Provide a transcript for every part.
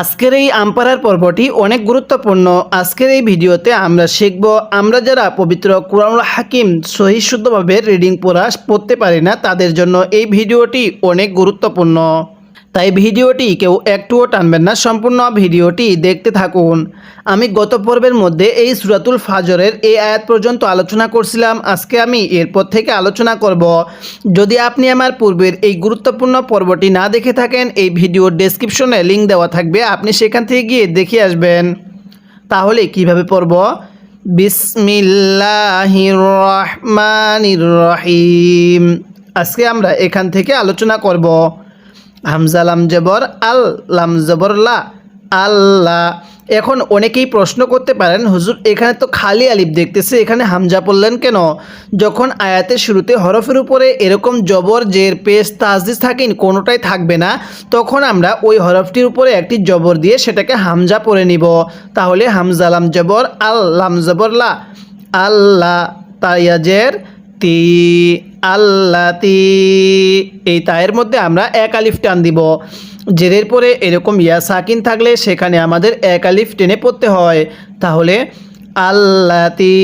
আজকের এই আম্পারার পর্বটি অনেক গুরুত্বপূর্ণ। আজকের এই ভিডিওতে আমরা শিখব, আমরা যারা পবিত্র কুরআনুল হাকিম সহি শুদ্ধভাবে রিডিং পড়া পড়তে পারি না, তাদের জন্য এই ভিডিওটি অনেক গুরুত্বপূর্ণ। তাই ভিডিওটি কেউ একটুও টানবেন না, সম্পূর্ণ ভিডিওটি দেখতে থাকুন। আমি গত পর্বের মধ্যে এই সুরাতুল ফাজরের এই আয়াত পর্যন্ত আলোচনা করছিলাম, আজকে আমি এরপর থেকে আলোচনা করব। যদি আপনি আমার পূর্বের এই গুরুত্বপূর্ণ পর্বটি না দেখে থাকেন, এই ভিডিওর ডেসক্রিপশনে লিঙ্ক দেওয়া থাকবে, আপনি সেখান থেকে গিয়ে দেখে আসবেন। তাহলে কীভাবে পড়ব? বিসমিল্লাহির রহিম। আজকে আমরা এখান থেকে আলোচনা করব। হামজা লাম জবর আল লাম জবর লা। আল্লাহ এখন অনেকেই প্রশ্ন করতে পারেন, হুজুর, এখানে তো খালি আলিফ দেখতেছে, এখানে হামজা পড়লেন কেন? যখন আয়াতের শুরুতে হরফের উপরে এরকম জবর, জের, পেশ, তাজদিস থাকেন কোনোটাই থাকবে না, তখন আমরা ওই হরফটির উপরে একটি জবর দিয়ে সেটাকে হামজা পড়ে নিব। তাহলে হামজা লাম জবর আল লাম জবর লা আল্লাহ তাইয়াজের তি। আল্লাতি। এই তায়ের মধ্যে আমরা এক আলিফ টান দিব। জেরের পরে এরকম ইয়া সাকিন থাকলে সেখানে আমাদের এক আলিফ টেনে পড়তে হয়। তাহলে আল্লাতি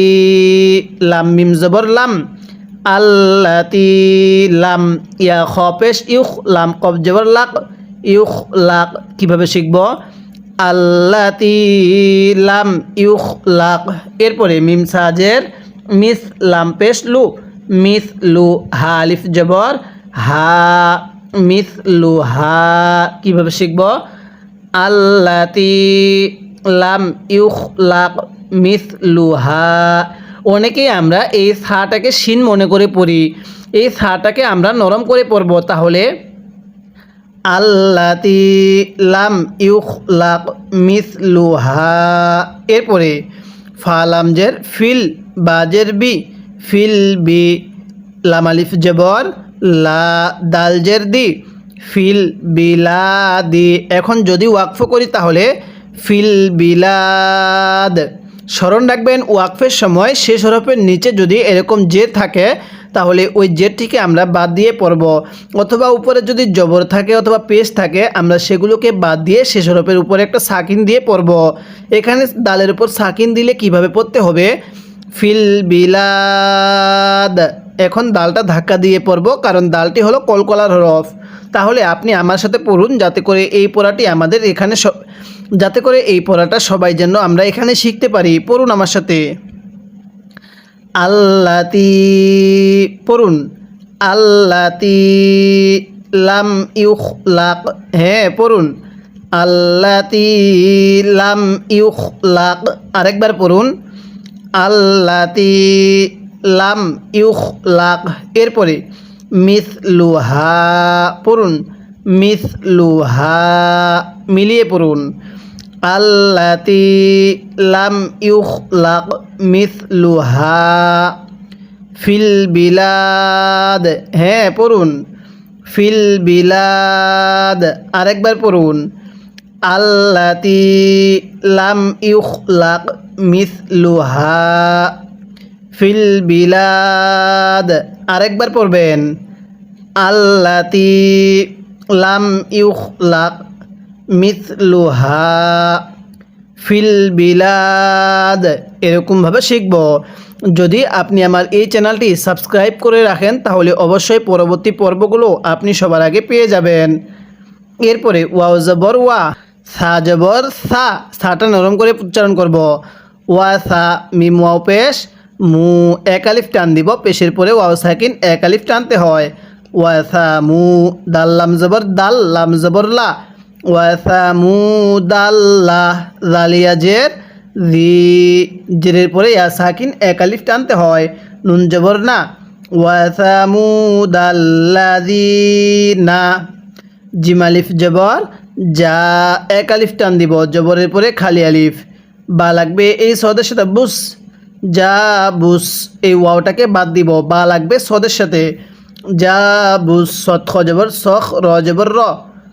লাম মিম জবর লাম, আল্লাতি লাম ইয়া খপেশ ইউখ লাম কব জবর লাক, ইউখ লাক। কীভাবে শিখব? আল্লাতি লাম ইউখ লাক। এরপরে মিম সাজের মিস লাম পেশ লু। মিস লু হা আলিফ জবর, হা মিস লু হা, কীভাবে শিখব? আল্লাতি লাম ইউখ লাক মিস লু হা। অনেকেই আমরা এই সাটাকে শিন মনে করে পড়ি। এই সাটাকে আমরা নরম করে পড়ব। তাহলে আল্লাতি লাম ইউখ লাক মিস লু হা। এরপরে ফালামজের ফিল বাজের বি ফিল বি লামালিফ জবর লা দালজের দি। ফিল বিলাদি এখন যদি ওয়াকফ করি তাহলে ফিল বিলাদ স্মরণ রাখবেন, ওয়াকফের সময় শেষ হরফের নিচে যদি এরকম জেদ থাকে, তাহলে ওই জেদটিকে আমরা বাদ দিয়ে পড়ব। অথবা উপরে যদি জবর থাকে অথবা পেশ থাকে, আমরা সেগুলোকে বাদ দিয়ে শেষ হরফের উপরে একটা সাকিন দিয়ে পড়ব। এখানে দালের উপর সাকিন দিলে কীভাবে পড়তে হবে? ফিল বিলাদ। এখন দালটা ধাক্কা দিয়ে পড়ব কারণ দালটি হলো কলকলার হরফ তাহলে আপনি আমার সাথে পড়ুন, যাতে করে এই পড়াটি আমাদের এখানে স- যাতে করে এই পড়াটা সবাই যেন আমরা এখানে শিখতে পারি। পড়ুন আমার সাথে। আল্লাতি পড়ুন। আল্লাতি লাম ইউখ লাক হ্যাঁ পড়ুন। আল্লাতি লাম ইউখ লাক আরেকবার পড়ুন। আল্লাতি লাম ইউখ লাক। এরপরে, মিস লুহা পড়ুন, মিস লুহা মিলিয়ে পড়ুন। আল্লাতি লাম ইউখ লাক, মিস লুহা ফিল বিলাদ। হ্যাঁ পড়ুন। ফিল বিলাদ, আরেকবার পড়ুন। আল্লাতি লাম ইউখ লাক মিস লুহা ফিল বিলাদ। আরেকবার পড়বেন। আল্লাতি লাম ইউখ লাক মিথলুহা ফিল বিলাদ। এরকমভাবে শিখব। যদি আপনি আমার এই চ্যানেলটি সাবস্ক্রাইব করে রাখেন, তাহলে অবশ্যই পরবর্তী পর্বগুলো আপনি সবার আগে পেয়ে যাবেন। এরপরে ওয়াও জবর ওয়া, সা জবর সা, সাটা নরম করে উচ্চারণ করব। ওয়া সা মিম ওয়াও পেশ, মু এক আলিফ টান দিব, পেশের পরে ওয়াও সাকিন এক আলিফ টানতে হয়। ওয়াসা মু দাল লাম জবর দাল লাম জবর লা। ওয়া সা মু দাল্লা জালিয়া জের, জি জেরের পরে ইয়া সাকিন এক আলিফ টানতে হয়। নুন জবর না। ওয়া সা মু দাল্লাদিনা জিম আলিফ জবর, যা এক আলিফ টান দিব, জবরের পরে খালি আলিফ। বা লাগবে এই সদের সাথে বুস। যা বুস, এই ওয়াওটাকে বাদ দিব। বা লাগবে সদের সাথে। যা বুস, সৎ জবর, সখ, র, জবর, র।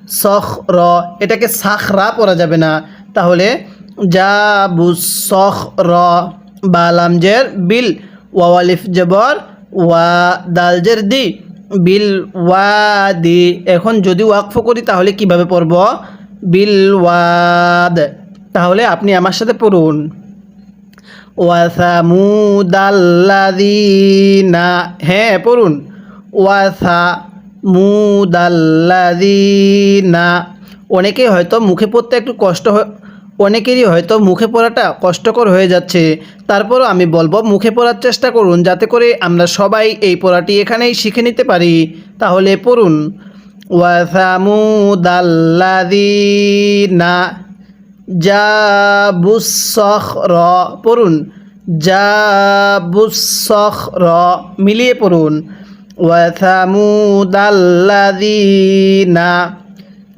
সখ, র, এটাকে সাখ, রা পড়া যাবে না। তাহলে যা বুস, সখ, র, বা লামজের বিল ওয়ালিফ জবর, ওয়া দালজের দি। বিল ওয়াদি এখন যদি ওয়াকফ করি তাহলে কীভাবে পড়ব? বিলওয়াদ তাহলে আপনি আমার সাথে পড়ুন। ওয়াসামুদাল্লাদিনা হ্যাঁ পড়ুন। ওয়াসা মুদাল্লাদিনা অনেকেই হয়তো মুখে পড়তে একটু কষ্ট অনেকেরই হয়তো মুখে পড়াটা কষ্টকর হয়ে যাচ্ছে। তারপরও আমি বলব মুখে পড়ার চেষ্টা করুন, যাতে করে আমরা সবাই এই পড়াটি এখানেই শিখে নিতে পারি। তাহলে পড়ুন। ওয়াসামুদাল্লাদিনা জাবুসখ র পড়ুন। জাবুসখ র মিলিয়ে পড়ুন। ওয়াসামুদাল্লাদিনা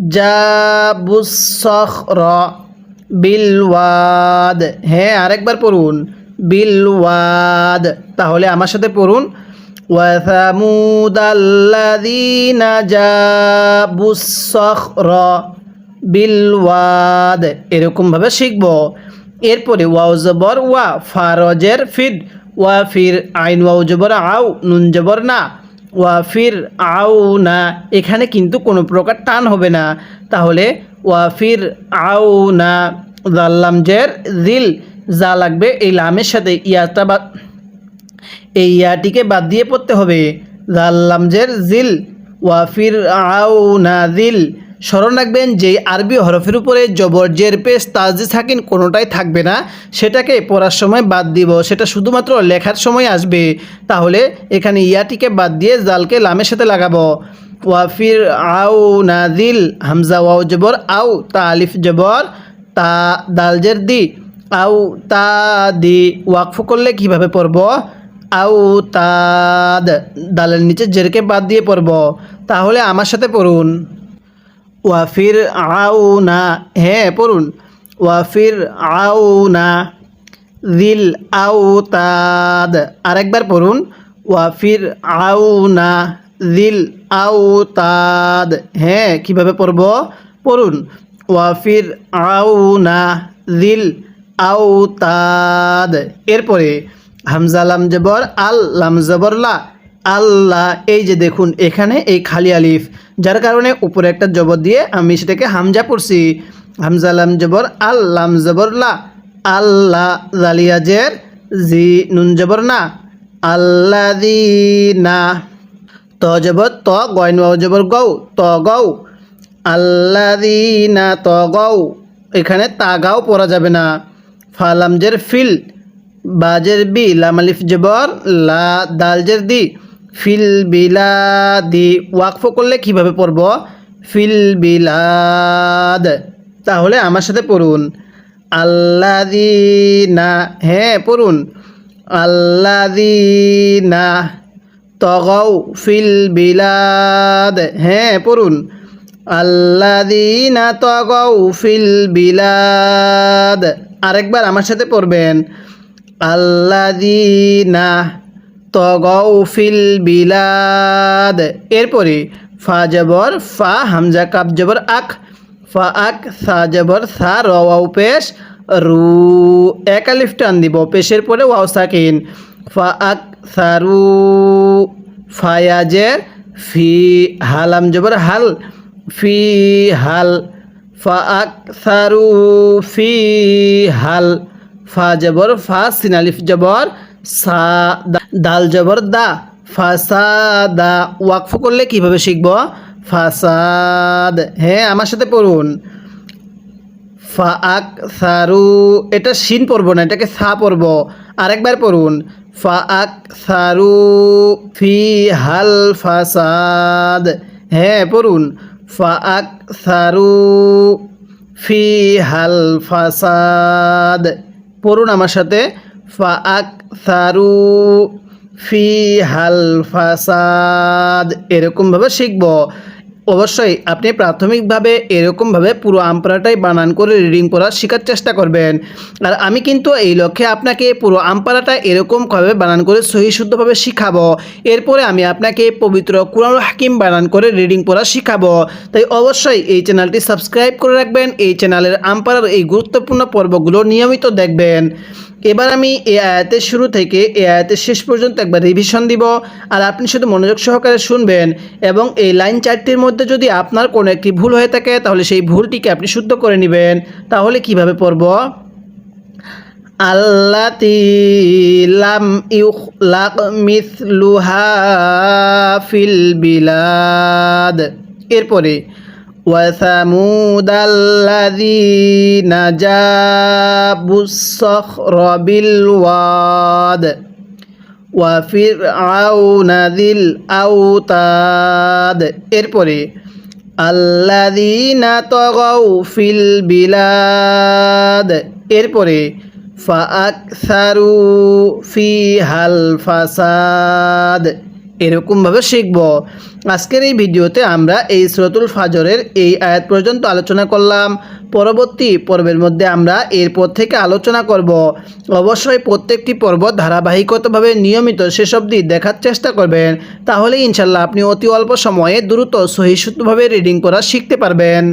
জাবুসখ র বিলওয়াদ। হ্যাঁ আরেকবার পড়ুন। বিলওয়াদ। তাহলে আমার সাথে পড়ুন। ওয়াসামুদাল্লাদিনা জাবুসখ র বিলওয়াদ। এরকমভাবে শিখব। এরপরে ওয়াও জবর ওয়া, ফারজের ফির ওয়া ফির আইন, ওয়াও জবর আউ নুন জবর না। ওয়া ফির আউ না। এখানে কিন্তু কোনো প্রকার টান হবে না। তাহলে ওয়া ফির আউ না জাল্লাম জের জিল। যা লাগবে এই লামের সাথে ইয়াটা বা এই ইয়াটিকে বাদ দিয়ে পড়তে হবে। জাল্লামজের জিল। ওয়াফির আউ নাজিল স্মরণ রাখবেন যে আরবি হরফের উপরে জবর, জের, পেশ তাজি সাকিন কোনোটাই থাকবে না। সেটাকে পড়ার সময় বাদ দিব। সেটা শুধুমাত্র লেখার সময় আসবে। তাহলে এখানে ইয়াটিকে বাদ দিয়ে জালকে লামের সাথে লাগাবো। ওয়াফির আউ নাজিল হামজা, ওয়াও জবর, আউ তা আলিফ জবর, তা দালজের দি, আউ তা দি ওয়াকফ করলে কীভাবে পড়ব? আউ তাদ দালের নিচে জেরকে বাদ দিয়ে পড়ব। তাহলে আমার সাথে পড়ুন। ওয়াফির আউ না হ্যাঁ পড়ুন ওয়াফির আউ না দিল আউ তাদ আরেকবার পড়ুন ওয়াফির আউ না দিল আউ তাদ হ্যাঁ কীভাবে পড়ব? পড়ুন ওয়াফির আউ না দিল আউ তাদ এরপরে হামজা লাম জবর, আল লাম জবর লা, আল্লাহ, এই যে দেখুন, এখানে এই খালি আলিফ যার কারণে উপরে একটা জবর দিয়ে আমি সেটাকে হামজা পড়ছি। হামজা লাম জবর, আল লাম জবর, লা। আল্লাহ জালিয়াজের জি নুন জবর, না। আল্লাদিনা ত জবর, ত গয়ন ওয়াও জবর গৌ ত গৌ আল্লাদিনা ত গৌ এখানে তাগাও পড়া যাবে না। ফালামজের ফিল। বাজের বি লামালিফ জবর, লা দালজের দি। ফিল বিলাদি, ওয়াকফ করলে কীভাবে পড়ব? ফিল বিলাদ। তাহলে আমার সাথে পড়ুন। আল্লাদিনা হ্যাঁ পড়ুন। আল্লাদিনা তগৌ ফিল বিলাদ। হ্যাঁ পড়ুন। আল্লাদিনা তগৌ ফিল বিলাদ। আরেকবার আমার সাথে পড়বেন। আল্লাদিনা তগৌ ফিল বিলাদ। এরপরে, ফা জবর, ফা, হামজা কাপ জবর আক ফা আক সা জবর, সা রাও পেশ, রু। এক আলিফ টান দিব, পেশের পরে ওয়াও, সাকিন। ফা আক সারু ফায়াজের ফি হালাম জবর, হাল। ফি, হাল। ফা আক সারু ফি, হাল। ফা, জবর, ফা সিনালিফ জবর, সা দাল জবর দা, ফাসাদা, ওয়াকফ করলে কীভাবে শিখব? ফাসাদ। হ্যাঁ আমার সাথে পড়ুন। ফা আক সারু এটা শিন পড়ব না, এটাকে সা পড়ব। আরেকবার পড়ুন। ফা আক সারু ফি হাল ফাসাদ। হ্যাঁ পড়ুন। ফা আক সারু ফি হাল ফাসাদ। পড়ুন আমার সাথে। ফা আক সারু ফি হাল ফাসাদ। এরকমভাবে শিখব। অবশ্যই আপনি প্রাথমিকভাবে এরকমভাবে পুরো আমপারাটাই বানান করে রিডিং পড়া শেখার চেষ্টা করবেন। আর আমি কিন্তু এই লক্ষ্যে আপনাকে পুরো আমপারাটা এরকমভাবে বানান করে সহি শুদ্ধভাবে শিখাবো। এরপরে আমি আপনাকে পবিত্র কুরআন হাকিম বানান করে রিডিং পড়া শিখাবো। তাই অবশ্যই এই চ্যানেলটি সাবস্ক্রাইব করে রাখবেন। এই চ্যানেলের আমপারার এই গুরুত্বপূর্ণ পর্বগুলো নিয়মিত দেখবেন। এবার আমি এই আয়াতের শুরু থেকে এই আয়াতের শেষ পর্যন্ত একবার রিভিশন দিব। আর আপনি শুধু মনোযোগ সহকারে শুনবেন এবং এই লাইন চারটির মধ্যে যদি আপনার কোনো একটি ভুল হয়ে থাকে, তাহলে সেই ভুলটিকে আপনি শুদ্ধ করে নেবেন। তাহলে কীভাবে পড়ব? বিলাদ। এরপরে وثمود الذين جابوا الصخر بالواد وفرعون ذي الأوتاد এরপরে الذين طغوا في البلاد এরপরে فأكثروا فيها الفساد এরকমভাবে শিখব। আজকের এই ভিডিওতে আমরা এই সুরতুল ফাজরের এই আয়াত পর্যন্ত আলোচনা করলাম। পরবর্তী পর্বের মধ্যে আমরা এরপর থেকে আলোচনা করব। অবশ্যই প্রত্যেকটি পর্ব ধারাবাহিকতভাবে নিয়মিত অবধি দেখার চেষ্টা করবেন। তাহলে ইনশাল্লাহ আপনি অতি অল্প সময়ে দ্রুত সহিষ্ণুভাবে রিডিং করা শিখতে পারবেন।